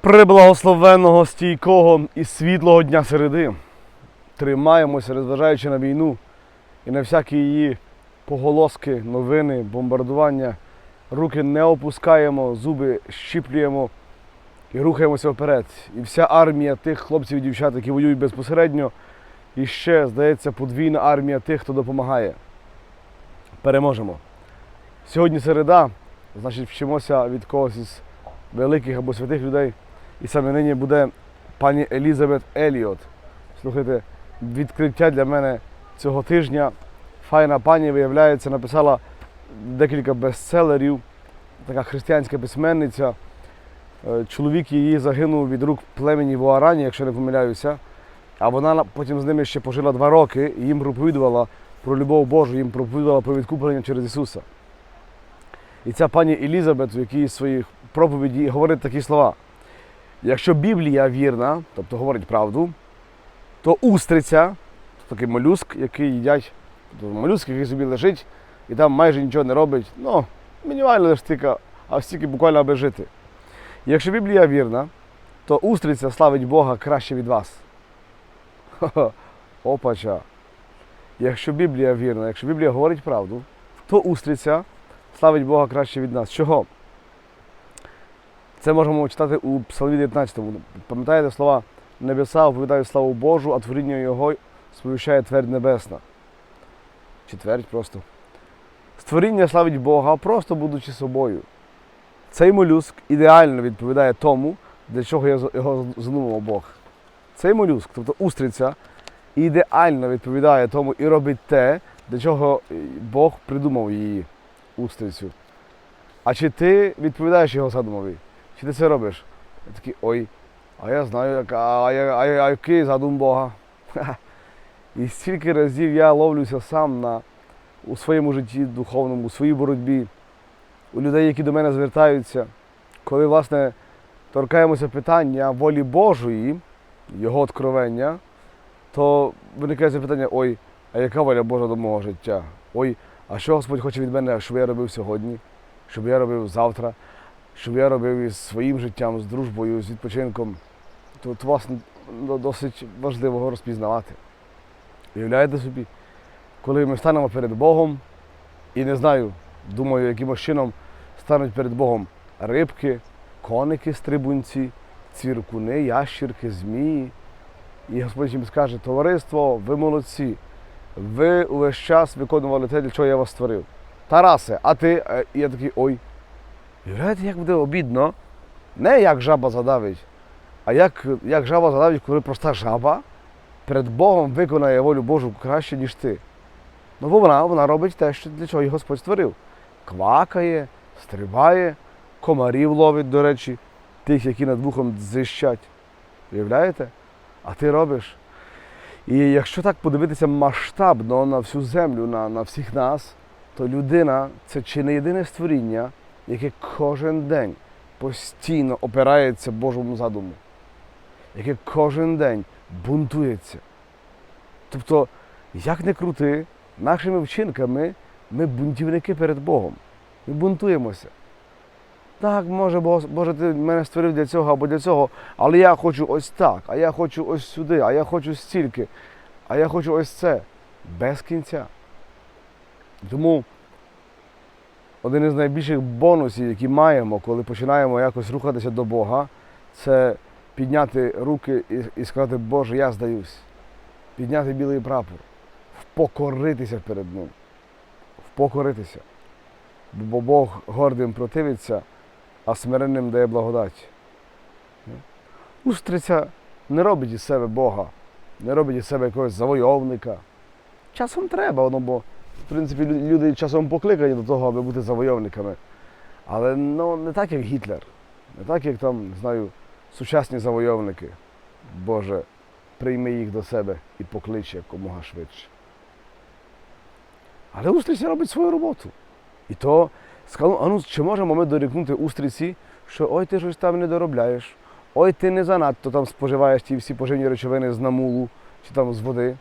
Приблагословенного, стійкого і світлого дня середи. Тримаємося, розважаючи на війну і на всякі її поголоски, новини, бомбардування. Руки не опускаємо, зуби щіплюємо і рухаємося вперед. І вся армія тих хлопців і дівчат, які воюють безпосередньо, і ще, здається, подвійна армія тих, хто допомагає. Переможемо. Сьогодні середа, значить, вчимося від когось із великих або святих людей. І саме нині буде пані Елізабет Еліот. Слухайте, відкриття для мене цього тижня. Файна пані, виявляється, написала декілька бестселерів, така християнська письменниця. Е, Чоловік її загинув від рук племені Вуарані, якщо не помиляюся. А вона потім з ними ще пожила два роки і їм проповідувала про любов Божу, їм проповідувала про відкуплення через Ісуса. І ця пані Елізабет, в якій своїх проповіді говорить такі слова. Якщо Біблія вірна, тобто говорить правду, то устриця, такий молюск, який їдять, тобто молюск, який собі лежить і там майже нічого не робить, ну, мінімально лише стільки, а стільки буквально аби жити. Якщо Біблія вірна, то устриця славить Бога краще від вас. Опача. Якщо Біблія вірна, якщо Біблія говорить правду, то устриця славить Бога краще від нас. Чого? Це можемо читати у Псалмі 19. Пам'ятаєте слова небеса оповідають славу Божу, а творіння Його сповіщає твердь небесна. Чи твердь просто. Створіння славить Бога, просто будучи собою. Цей молюск ідеально відповідає тому, для чого його задумав Бог. Цей молюск, тобто устриця, ідеально відповідає тому і робить те, для чого Бог придумав її устрицю. А чи ти відповідаєш його задумові? Чи ти це робиш? Я такий, ой, а я знаю, як, а, я- а, а який задум Бога. І стільки разів я ловлюся сам на, у своєму житті духовному, у своїй боротьбі, у людей, які до мене звертаються, коли, власне, торкаємося питання волі Божої, Його откровення, то виникає запитання, ой, а яка воля Божа до мого життя? Ой, а що Господь хоче від мене, щоб я робив сьогодні, щоб я робив завтра, щоб я робив із своїм життям, з дружбою, з відпочинком. Тут до- досить важливо розпізнавати. Уявляєте собі, коли ми станемо перед Богом, і не знаю, думаю, якимось чином стануть перед Богом рибки, коники стрибунці, цвіркуни, ящірки, змії. І Господь їм скаже, товариство, ви молодці, ви увесь час виконували те, для чого я вас створив. Тарасе, а ти? Е, І я такий, ой. Уявляєте, як буде обідно, не як жаба задавить, а як, як жаба задавить, коли проста жаба перед Богом виконає волю Божу краще, ніж ти. Ну, бо вона, вона робить те, що для чого її Господь створив. Квакає, стрибає, комарів ловить, до речі, тих, які над вухом дзищать. Уявляєте? А ти робиш. І якщо так подивитися масштабно на всю землю, на, на всіх нас, то людина це чи не єдине створіння, яке кожен день постійно опирається Божому задуму, яке кожен день бунтується. Тобто, як не крути, нашими вчинками ми бунтівники перед Богом. Ми бунтуємося. Так, може, Бо- Боже, ти мене створив для цього або для цього, але я хочу ось так, а я хочу ось сюди, а я хочу стільки, а я хочу ось це. Без кінця. Тому один із найбільших бонусів, які маємо, коли починаємо якось рухатися до Бога, це підняти руки і, сказати, Боже, я здаюсь. Підняти білий прапор, впокоритися перед Ним. Впокоритися. Бо Бог гордим противиться, а смиренним дає благодать. Устриця не робить із себе Бога, не робить із себе якогось завойовника. Часом треба, воно, бо в принципі люди часом покликані до того, аби бути завойовниками. Але ну, не так, як Гітлер, не так, як там, знаю, сучасні завойовники. Боже, прийми їх до себе і поклич якомога швидше. Але устриця робить свою роботу. І то сказав, а ну, чи можемо ми дорікнути устриці, що ой, ти щось там не доробляєш, ой, ти не занадто там споживаєш ті всі поживні речовини з намулу чи там з води.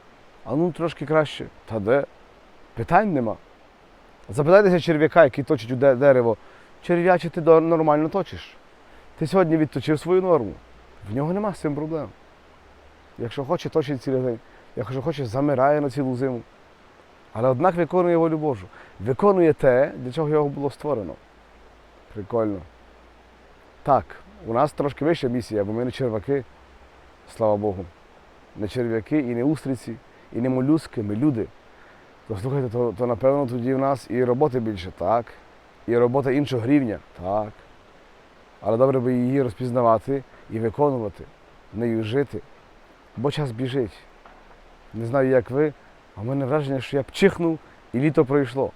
А ну трошки краще. Та де? Питань нема. Запитайтеся черв'яка, який точить у дерево, черв'яче ти нормально точиш. Ти сьогодні відточив свою норму. В нього нема з цим проблем. Якщо хоче, точить цілий день. Якщо хоче, замирає на цілу зиму. Але однак виконує волю Божу. Виконує те, для чого його було створено. Прикольно. Так, у нас трошки вища місія, бо ми не черваки, слава Богу. Не черв'яки і не устриці, і не молюски, ми люди. То слухайте, то, то напевно тоді в нас і роботи більше, так. І робота іншого рівня, так. Але добре би її розпізнавати і виконувати, нею жити. Бо час біжить. Не знаю, як ви, а в мене враження, що я пчихнув і літо пройшло.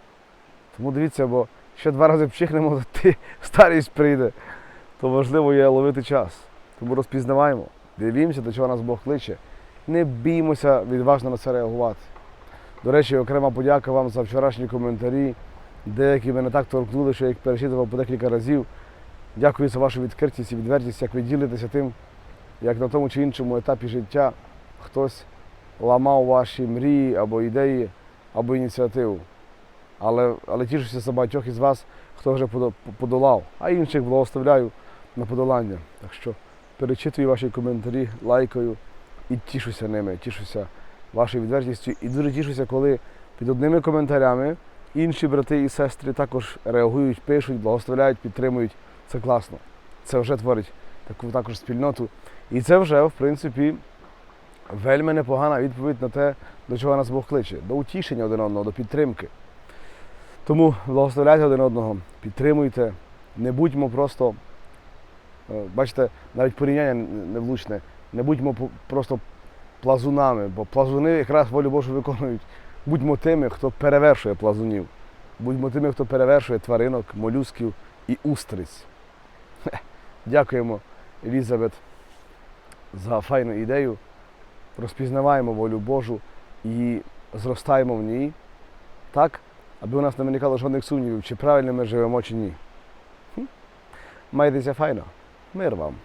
Тому дивіться, бо ще два рази пчихнемо, то ти старість прийде. То важливо є ловити час. Тому розпізнаваємо, дивімося, до чого нас Бог кличе. Не біймося відважно на це реагувати. До речі, окрема подяка вам за вчорашні коментарі. Деякі мене так торкнули, що я їх перечитував по декілька разів. Дякую за вашу відкритість і відвертість, як ви ділитеся тим, як на тому чи іншому етапі життя хтось ламав ваші мрії або ідеї, або ініціативу. Але, але тішуся за багатьох із вас, хто вже подолав, а інших благословляю на подолання. Так що перечитую ваші коментарі, лайкаю і тішуся ними, тішуся вашою відвертістю. І дуже тішуся, коли під одними коментарями інші брати і сестри також реагують, пишуть, благословляють, підтримують. Це класно. Це вже творить таку також спільноту. І це вже, в принципі, вельми непогана відповідь на те, до чого нас Бог кличе, до утішення один одного, до підтримки. Тому благословляйте один одного, підтримуйте, не будьмо просто, е, бачите, навіть порівняння невлучне, не будьмо просто плазунами, бо плазуни якраз волю Божу виконують. Будьмо тими, хто перевершує плазунів. Будьмо тими, хто перевершує тваринок, молюсків і устриць. Дякуємо, Елізабет, за файну ідею. Розпізнаваємо волю Божу і зростаємо в ній так, аби у нас не виникало жодних сумнівів, чи правильно ми живемо, чи ні. Майтеся файно. Мир вам.